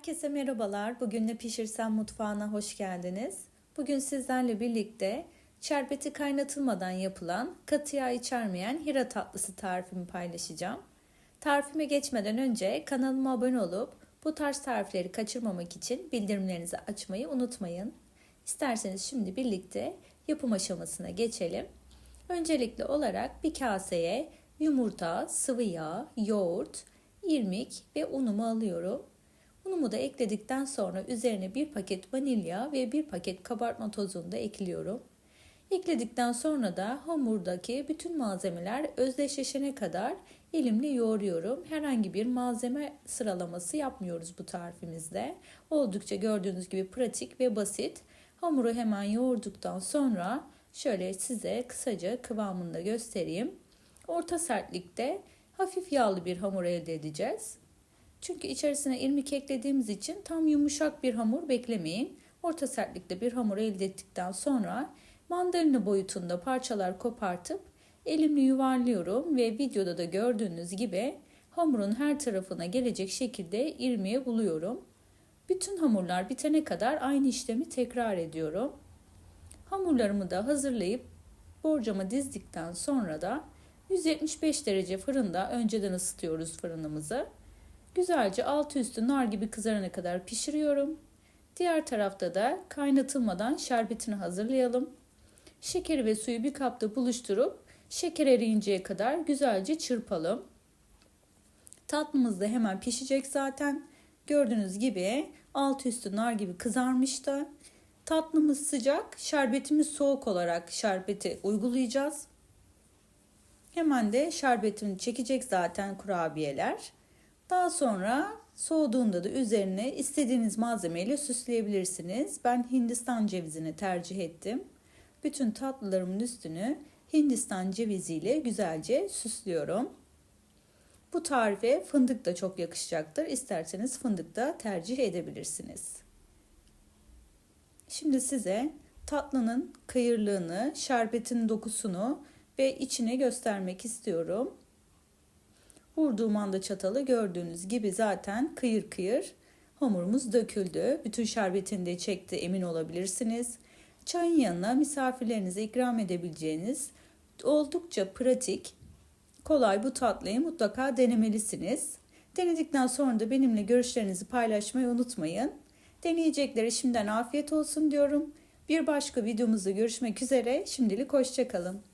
Herkese merhabalar. Bugün ne pişirsem mutfağına hoş geldiniz. Bugün sizlerle birlikte şerbeti kaynatılmadan yapılan, katı yağ içermeyen hira tatlısı tarifimi paylaşacağım. Tarifime geçmeden önce kanalıma abone olup bu tarz tarifleri kaçırmamak için bildirimlerinizi açmayı unutmayın. İsterseniz şimdi birlikte yapım aşamasına geçelim. Öncelikli olarak bir kaseye yumurta, sıvı yağ, yoğurt, irmik ve unumu alıyorum. Unumu da ekledikten sonra üzerine bir paket vanilya ve bir paket kabartma tozunu da ekliyorum. Ekledikten sonra da hamurdaki bütün malzemeler özdeşleşene kadar elimle yoğuruyorum. Herhangi bir malzeme sıralaması yapmıyoruz bu tarifimizde. Oldukça gördüğünüz gibi pratik ve basit. Hamuru hemen yoğurduktan sonra şöyle size kısaca kıvamını da göstereyim. Orta sertlikte hafif yağlı bir hamur elde edeceğiz. Çünkü içerisine irmik eklediğimiz için tam yumuşak bir hamur beklemeyin. Orta sertlikte bir hamur elde ettikten sonra mandalina boyutunda parçalar kopartıp elimle yuvarlıyorum ve videoda da gördüğünüz gibi hamurun her tarafına gelecek şekilde irmiğe buluyorum. Bütün hamurlar bitene kadar aynı işlemi tekrar ediyorum. Hamurlarımı da hazırlayıp borcama dizdikten sonra da 175 derece fırında önceden ısıtıyoruz fırınımızı. Güzelce altı üstü nar gibi kızarana kadar pişiriyorum. Diğer tarafta da kaynatılmadan şerbetini hazırlayalım. Şekeri ve suyu bir kapta buluşturup şeker eriyinceye kadar güzelce çırpalım. Tatlımız da hemen pişecek zaten. Gördüğünüz gibi alt üstü nar gibi kızarmıştı. Tatlımız sıcak, şerbetimiz soğuk olarak şerbeti uygulayacağız. Hemen de şerbetini çekecek zaten kurabiyeler. Daha sonra soğuduğunda da üzerine istediğiniz malzemeyle süsleyebilirsiniz. Ben Hindistan cevizini tercih ettim. Bütün tatlılarımın üstünü Hindistan ceviziyle güzelce süslüyorum. Bu tarife fındık da çok yakışacaktır. İsterseniz fındık da tercih edebilirsiniz. Şimdi size tatlının kayırlığını, şerbetin dokusunu ve içine göstermek istiyorum. Vurduğum anda çatalı gördüğünüz gibi zaten kıyır kıyır hamurumuz döküldü. Bütün şerbetini de çekti emin olabilirsiniz. Çayın yanına misafirlerinize ikram edebileceğiniz oldukça pratik, kolay bu tatlıyı mutlaka denemelisiniz. Denedikten sonra da benimle görüşlerinizi paylaşmayı unutmayın. Deneyeceklere şimdiden afiyet olsun diyorum. Bir başka videomuzda görüşmek üzere. Şimdilik hoşçakalın.